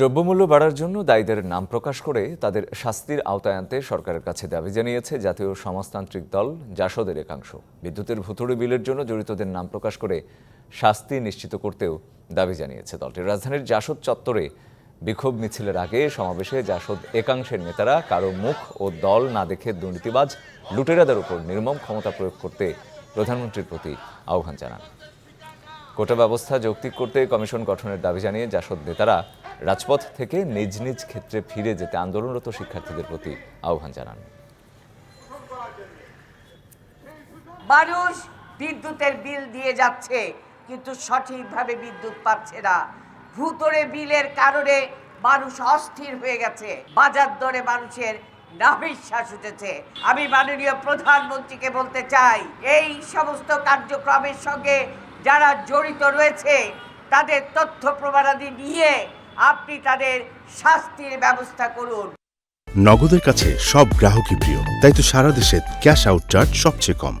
দ্রব্যমূল্য বাড়ার জন্য দায়ীদের নাম প্রকাশ করে তাদের শাস্তির আওতায় আনতে সরকারের কাছে দাবি জানিয়েছে জাতীয় সমাজতান্ত্রিক দল জাসদের একাংশ। বিদ্যুতের ভুতুড়ে বিলের জন্য জড়িতদের নাম প্রকাশ করে শাস্তি নিশ্চিত করতেও দাবি জানিয়েছে দলটি রাজধানীর জাসদ চত্বরে বিক্ষোভ মিছিলের আগে সমাবেশে জাসদ একাংশের নেতারা কারও মুখ ও দল না দেখে দুর্নীতিবাজ লুটেরাদের উপর নির্মম ক্ষমতা প্রয়োগ করতে প্রধানমন্ত্রীর প্রতি আহ্বান জানান। কোটা ব্যবস্থা যৌক্তিক করতে কমিশন গঠনের দাবি জানিয়ে জাসদ নেতারা রাজপথ থেকে নিজ নিজ ক্ষেত্রে ফিরে যেতে আন্দোলনরত শিক্ষার্থীদের প্রতি আহ্বান জানান। মানুষ বিদ্যুতের বিল দিয়ে যাচ্ছে, কিন্তু সঠিকভাবে বিদ্যুৎ পাচ্ছে না। ভূতরে বিলের কারণে মানুষ অস্থির হয়ে গেছে। বাজার দরে মানুষের নাভিশ্বাস উঠেছে। আমি মাননীয় প্রধানমন্ত্রীকে বলতে চাই, এই সমস্ত কার্যক্রমের সঙ্গে যারা জড়িত রয়েছে, তাদের তথ্য প্রমাণাদি নিয়ে আপনি তাদের শাস্তির ব্যবস্থা করুন। নগদের কাছে সব গ্রাহকই প্রিয়, তাই তো সারা দেশে ক্যাশ আউট চার্জ সবচেয়ে কম।